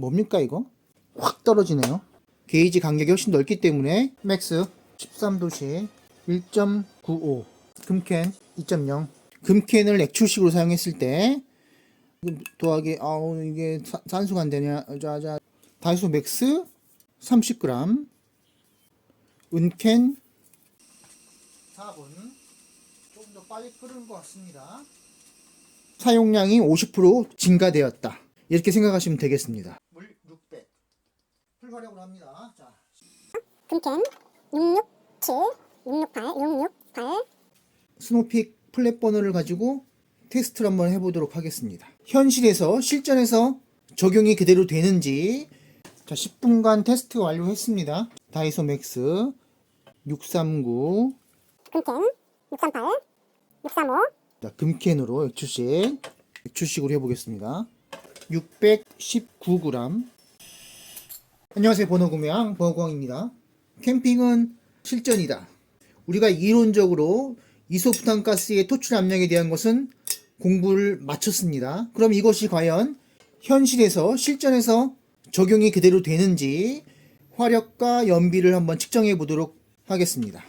뭡니까 이거? 확 떨어지네요. 게이지 간격이 훨씬 넓기 때문에 맥스 13도시 1.95 금캔 2.0 금캔을 액출식으로 사용했을 때 더하기 아우 이게 사- 산수가 안 되냐 자자 다이소 맥스 30g 은캔 4분 조금 더 빨리 끓는 것 같습니다. 사용량이 50% 증가되었다. 이렇게 생각하시면 되겠습니다. 물 600. 풀화력으로 합니다. 자, 금캔 667, 668, 668, 스노픽 플랫 버너를 가지고 테스트를 한번 해보도록 하겠습니다. 현실에서 실전에서 적용이 그대로 되는지 자 10분간 테스트 완료했습니다. 다이소 맥스 639 금캔 638, 635, 자, 금캔으로 액출식 액출식으로 해보겠습니다. 619g 안녕하세요 번호구매왕 번호광입니다. 캠핑은 실전이다. 우리가 이론적으로 이소부탄가스의 토출 압력에 대한 것은 공부를 마쳤습니다. 그럼 이것이 과연 현실에서 실전에서 적용이 그대로 되는지 화력과 연비를 한번 측정해 보도록 하겠습니다.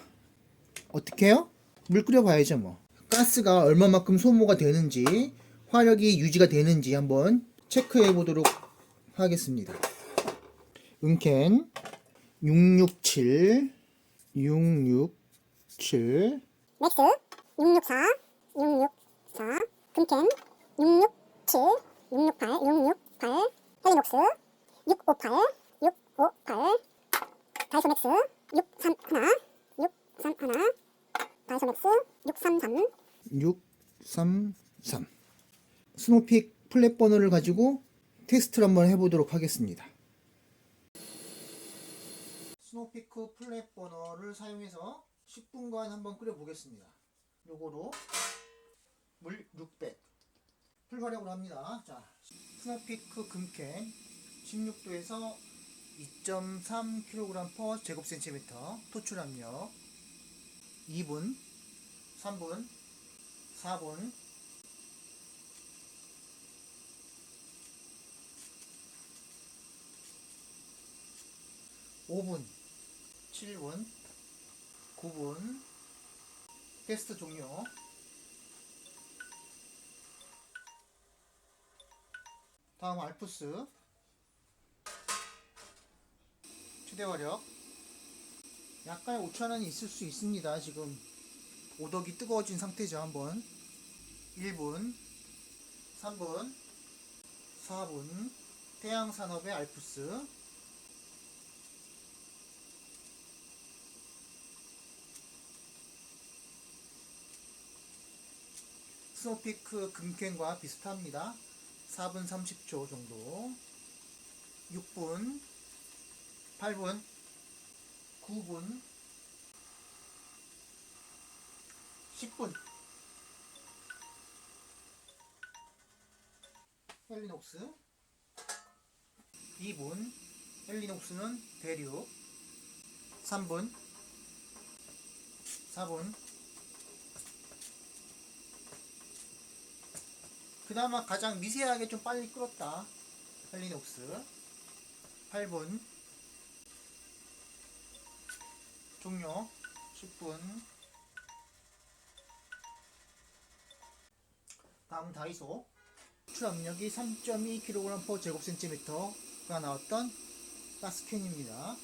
어떻게 해요? 물 끓여 봐야죠 뭐. 가스가 얼마만큼 소모가 되는지 화력이 유지가 되는지 한번 체크해 보도록 하겠습니다. 은캔 667 667 맥스 664, 664, 금캔 667, 668, 668, 헬리녹스 658, 658, 다이소 맥스 631, 631, 다이소 맥스 633, 633 스노픽 플랫 버너를 가지고 테스트를 한번 해보도록 하겠습니다. 스노 피크 플랫 버너를 사용해서 10분간 한번 끓여 보겠습니다. 요거로 물 600 풀화력으로 합니다. 자, 스노피크 금캔 16도에서 2.3kg per 제곱센티미터 토출 압력 2분 3분 4분 5분 7분 9분 테스트 종료. 다음 알프스. 최대 화력. 약간의 오차는 있을 수 있습니다 지금. 오덕이 뜨거워진 상태죠 한번. 1분 3분 4분. 태양산업의 알프스 스노피크 금캔과 비슷합니다. 4분 30초 정도. 6분 8분 9분 10분. 헬리녹스 2분 헬리녹스는 대륙. 3분 4분 그나마 가장 미세하게 좀 빨리 끓었다. 헬리녹스. 8분. 종료. 10분. 다음 다이소. 추출 압력이 3.2kg per 제곱센티미터가 나왔던 가스캔입니다.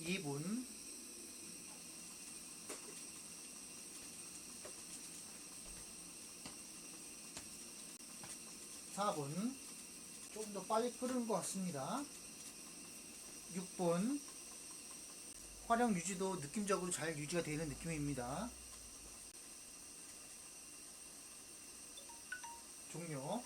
2분 4분 조금 더 빨리 끓는 것 같습니다. 6분 화력 유지도 느낌적으로 잘 유지가 되는 느낌입니다. 종료.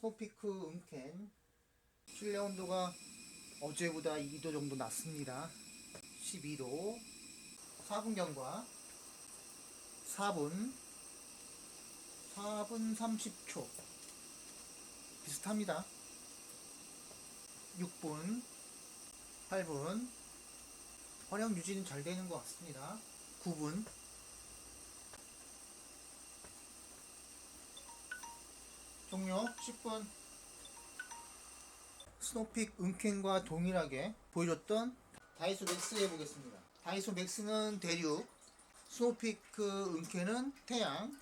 소피크 은캔 실내 온도가 어제보다 2도 정도 낮습니다 12도 4분 경과 4분 4분 30초 비슷합니다 6분 8분 화력 유지는 잘 되는 것 같습니다. 9분. 종료 10분. 스노픽 은캔과 동일하게 보여줬던 다이소 맥스 해보겠습니다. 다이소 맥스는 대륙, 스노피크 은캔은 태양.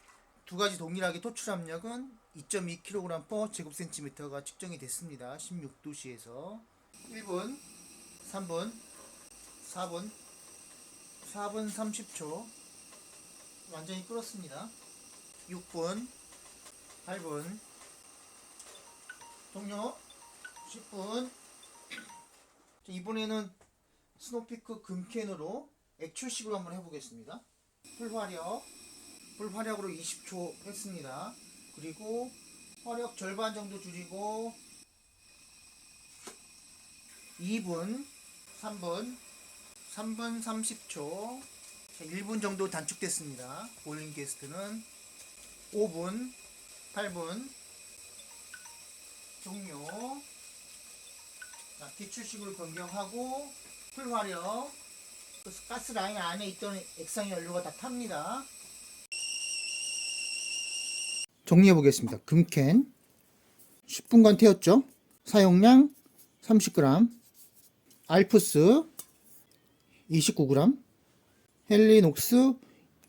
두 가지 동일하게 토출 압력은 2.2kg per 제곱센티미터가 측정이 됐습니다. 16도시에서 1분, 3분, 4분, 4분 30초 완전히 끓었습니다. 6분, 8분, 종료 10분. 자, 이번에는 스노피크 금캔으로 액출식으로 한번 해보겠습니다. 풀화력, 풀화력으로 20초 했습니다. 그리고 화력 절반 정도 줄이고 2분, 3분, 3분 30초, 1분 정도 단축됐습니다. 볼링 게스트는 5분, 8분, 종료. 자, 기출식으로 변경하고 풀화력, 그 가스 라인 안에 있던 액상 연료가 다 탑니다. 정리해 보겠습니다. 금캔 10분간 태웠죠. 사용량 30g, 알프스 29g, 헬리녹스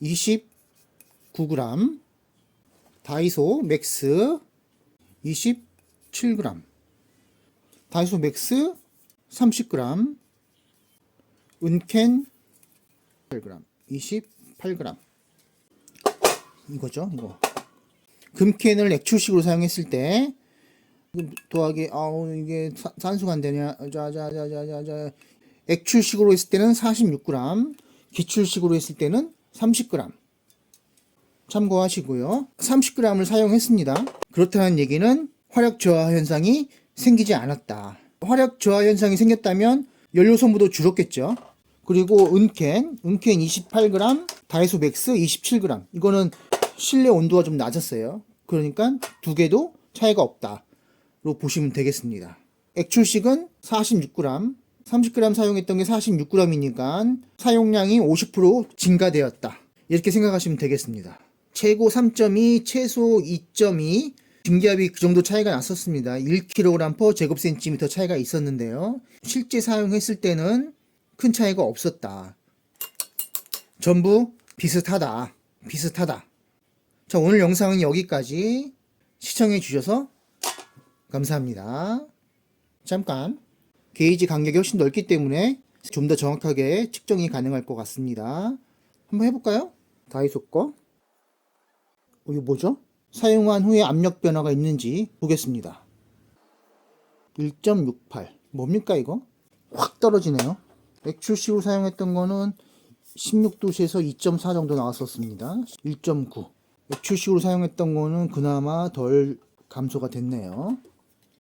29g, 다이소 맥스 27g, 다이소 맥스 30g, 은캔 8g, 28g. 이거죠, 이거. 금캔을 액출식으로 사용했을 때 더하기 아우 이게 사- 산수가 안 되냐. 자자자자자자. 액출식으로 했을 때는 46g 기출식으로 했을 때는 30g 참고하시고요. 30g을 사용했습니다. 그렇다는 얘기는 화력 저하 현상이 생기지 않았다 화력 저하 현상이 생겼다면 연료 소모도 줄었겠죠 그리고 은캔 은캔 28g 다이소 맥스 27g 이거는 실내 온도가 좀 낮았어요 그러니까 두 개도 차이가 없다 로 보시면 되겠습니다. 액출식은 46g, 30g 사용했던 게 46g이니까 사용량이 50% 증가되었다. 이렇게 생각하시면 되겠습니다. 최고 3.2, 최소 2.2, 증기압이 그 정도 차이가 났었습니다. 1kg per 제곱센티미터 차이가 있었는데요. 실제 사용했을 때는 큰 차이가 없었다. 전부 비슷하다. 비슷하다. 자, 오늘 영상은 여기까지 시청해 주셔서 감사합니다. 잠깐 게이지 간격이 훨씬 넓기 때문에 좀 더 정확하게 측정이 가능할 것 같습니다. 한번 해볼까요? 다이소 거. 어, 이거 뭐죠? 사용한 후에 압력 변화가 있는지 보겠습니다. 1.68 뭡니까 이거? 확 떨어지네요. 액출식으로 사용했던 거는 16도시에서 2.4 정도 나왔었습니다. 1.9 액출식으로 사용했던 거는 그나마 덜 감소가 됐네요.